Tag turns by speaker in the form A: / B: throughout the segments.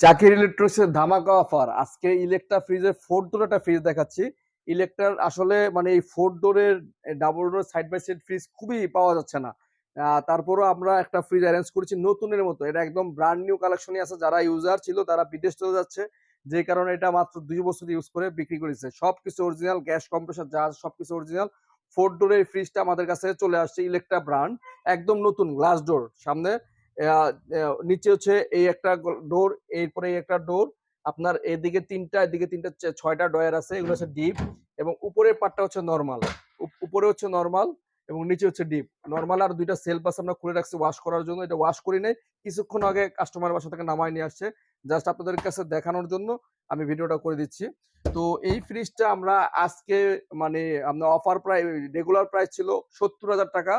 A: জাকির ইলেকট্রনিক্সের ধামাকা অফার আজকে ইলেকট্রা ফ্রিজের ফোর ডোর একটা ফ্রিজ দেখাচ্ছি। ইলেকট্রার আসলে মানে এই ফোর ডোরের double door side by side fridge খুবই পাওয়া যাচ্ছে না। তারপরও আমরা একটা ফ্রিজ অ্যারেঞ্জ করেছি নতুনের মতো। এটা একদম ব্র্যান্ড নিউ কালেকশনই আছে। যারা ইউজার ছিল, তারা বিদেশ চলে যাচ্ছে। যে কারণে এটা মাত্র দুই বছর ইউজ করে বিক্রি করেছে। সবকিছু অরিজিনাল গ্যাস কম্প্রেসার জাহাজ সবকিছু অরিজিনাল ফোর ডোরের ফ্রিজটা আমাদের কাছে চলে আসছে ইলেকট্রা ব্র্যান্ড একদম নতুন গ্লাস ডোর সামনে। নিচে হচ্ছে এই একটা ডোর এরপরে এই একটা ডোর আপনার এদিকে তিনটা এদিকে তিনটা ছয়টা ডয়ার আছে, এগুলো হচ্ছে ডিপ এবং উপরের পার্টটা হচ্ছে নর্মাল উপরে হচ্ছে নর্মাল এবং নিচে হচ্ছে ডিপ নর্মাল আর দুইটা সেলফ আছে, আমরা খুলে রাখছি ওয়াশ করার জন্য, এটা ওয়াশ করি নাই, কিছুক্ষণ আগে কাস্টমার বাসা থেকে নামায় নিয়ে আসছে জাস্ট আপনাদের কাছে দেখানোর জন্য আমি ভিডিওটা করে দিচ্ছি। তো এই ফ্রিজটা আমরা আজকে মানে আমরা অফার প্রাইস রেগুলার প্রাইস ছিল সত্তর হাজার টাকা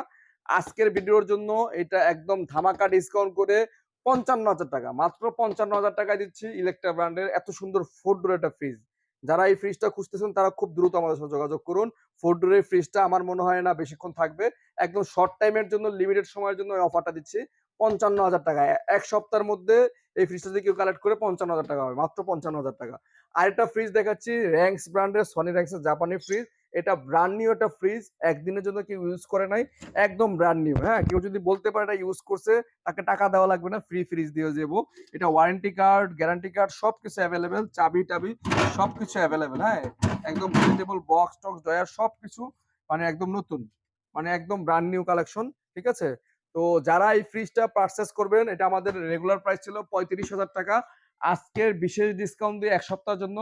A: আজকের ভিডিওর জন্য এটা একদম ধামাকা ডিসকাউন্ট করে পঞ্চান্ন হাজার টাকা, মাত্র পঞ্চান্ন হাজার টাকা দিচ্ছি ইলেকট্রা ব্র্যান্ডের এত সুন্দর ফোর ডোর একটা ফ্রিজ যারা এই ফ্রিজটা খুঁজতেছেন, তারা খুব দ্রুত আমাদের সাথে যোগাযোগ করুন। ফোর ডোরের ফ্রিজটা আমার মনে হয় না বেশিক্ষণ থাকবে। একদম শর্ট টাইমের জন্য লিমিটেড সময়ের জন্য এই অফারটা দিচ্ছি পঞ্চান্ন হাজার টাকা এক সপ্তাহের মধ্যে এই ফ্রিজটা যদি কেউ কালেক্ট করে পঞ্চান্ন হাজার টাকা হবে, মাত্র পঞ্চান্ন হাজার টাকা। আরেকটা ফ্রিজ দেখাচ্ছি র্যাঙ্কস ব্র্যান্ডের সনি র্যাঙ্কসের জাপানি ফ্রিজ এটা ব্র্যান্ড নিউ একটা ফ্রিজ একদিনের জন্য কেউ ইউজ করে নাই, একদম ব্র্যান্ড নিউ হ্যাঁ? কেউ যদি বলতে পারে এটা ইউজ করছে, তাকে টাকা দেওয়া লাগবে না ফ্রি ফ্রিজ দিয়ে যাব এটা ওয়ারেন্টি কার্ড গ্যারান্টি কার্ড সব কিছু অ্যাভেলেবেল চাবি টাবি সব কিছু অ্যাভেলেবেল হ্যাঁ? একদম ভেজিটেবল বক্স টক্স ডয়ার সব কিছু মানে একদম নতুন মানে একদম ব্র্যান্ড নিউ কালেকশন ঠিক আছে? তো যারা এই ফ্রিজটা পারচেস করবেন, এটা আমাদের রেগুলার প্রাইস ছিল পঁয়ত্রিশ হাজার টাকা আজকের বিশেষ ডিসকাউন্ট দিয়ে এক সপ্তাহের জন্য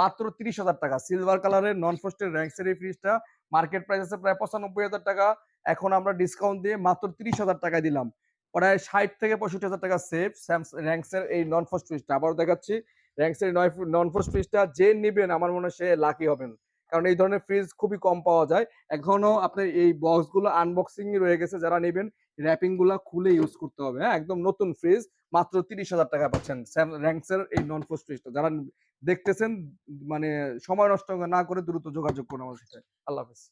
A: মাত্র তিরিশ হাজার টাকা। সিলভার কালারের নন ফোস্টের র্যাঙ্কসের এই ফ্রিজটা মার্কেট প্রাইস আছে প্রায় পঁচানব্বই হাজার টাকা। এখন আমরা ডিসকাউন্ট দিয়ে মাত্র তিরিশ হাজার টাকায় দিলাম। প্রায় ষাট থেকে পঁয়ষট্টি হাজার টাকা সেফ র্যাঙ্কসের এই নন ফ্রস্ট ফ্রিজটা আবারও দেখাচ্ছি র্যাঙ্কসের নন ফ্রস্ট ফ্রিজটা যে নেবেন, আমার মনে হয় সে লাকি হবেন। কারণ এই ধরনের ফ্রিজ খুবই কম পাওয়া যায়। এখনও আপনার এই বক্সগুলো আনবক্সিং রয়ে গেছে, যারা নেবেন র্যাপিংগুলা খুলে ইউজ করতে হবে। হ্যাঁ একদম নতুন ফ্রিজ মাত্র তিরিশ হাজার টাকা পাচ্ছেন র্যাংসের এই নন ফ্রস্ট ফ্রিজটা যারা দেখতেছেন মানে সময় নষ্ট না করে দ্রুত যোগাযোগ করুন আমার সাথে। আল্লাহ হাফিজ।